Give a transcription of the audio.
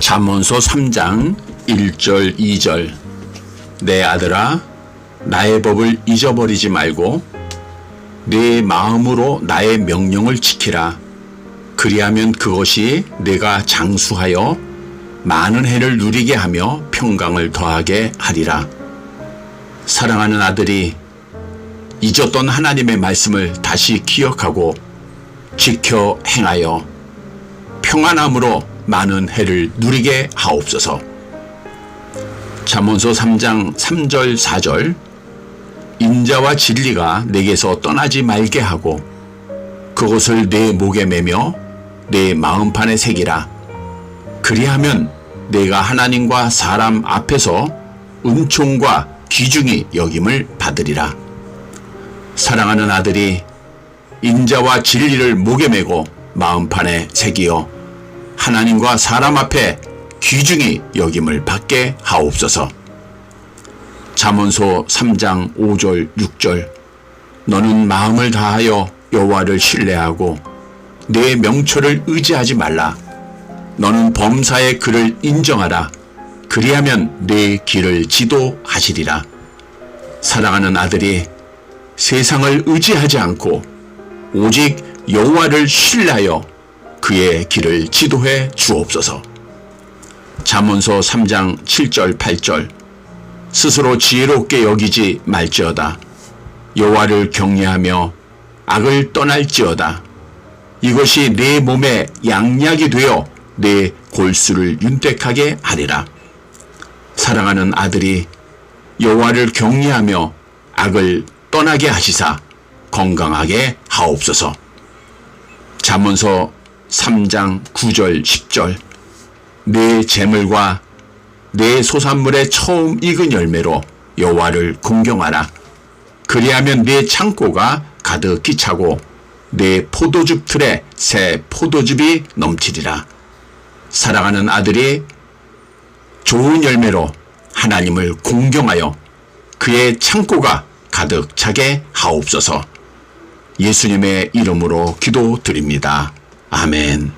잠언서 3장 1절 2절. 내 아들아 나의 법을 잊어버리지 말고 내 마음으로 나의 명령을 지키라. 그리하면 그것이 내가 장수하여 많은 해를 누리게 하며 평강을 더하게 하리라. 사랑하는 아들이 잊었던 하나님의 말씀을 다시 기억하고 지켜 행하여 평안함으로 많은 해를 누리게 하옵소서. 잠언서 3장 3절 4절 인자와 진리가 내게서 떠나지 말게 하고 그것을 내 목에 매며 내 마음판에 새기라. 그리하면 내가 하나님과 사람 앞에서 은총과 귀중히 여김을 받으리라. 사랑하는 아들이 인자와 진리를 목에 메고 마음판에 새기어 하나님과 사람 앞에 귀중히 여김을 받게 하옵소서. 잠언서 3장 5절 6절 너는 마음을 다하여 여호와를 신뢰하고 내 명철을 의지하지 말라. 너는 범사의 그를 인정하라. 그리하면 내 길을 지도하시리라. 사랑하는 아들이 세상을 의지하지 않고 오직 여호와를 신뢰하여 그의 길을 지도해 주옵소서. 잠언서 3장 7절 8절 스스로 지혜롭게 여기지 말지어다. 여호와를 경외하며 악을 떠날지어다. 이것이 내 몸에 양약이 되어 내 골수를 윤택하게 하리라. 사랑하는 아들이 여호와를 경외하며 악을 떠나게 하시사 건강하게 하옵소서. 잠언서 3장 9절 10절 내 재물과 내 소산물의 처음 익은 열매로 여호와를 공경하라. 그리하면 내 창고가 가득히 차고 내 포도즙 틀에 새 포도즙이 넘치리라. 사랑하는 아들이 좋은 열매로 하나님을 공경하여 그의 창고가 가득 차게 하옵소서. 예수님의 이름으로 기도드립니다. 아멘.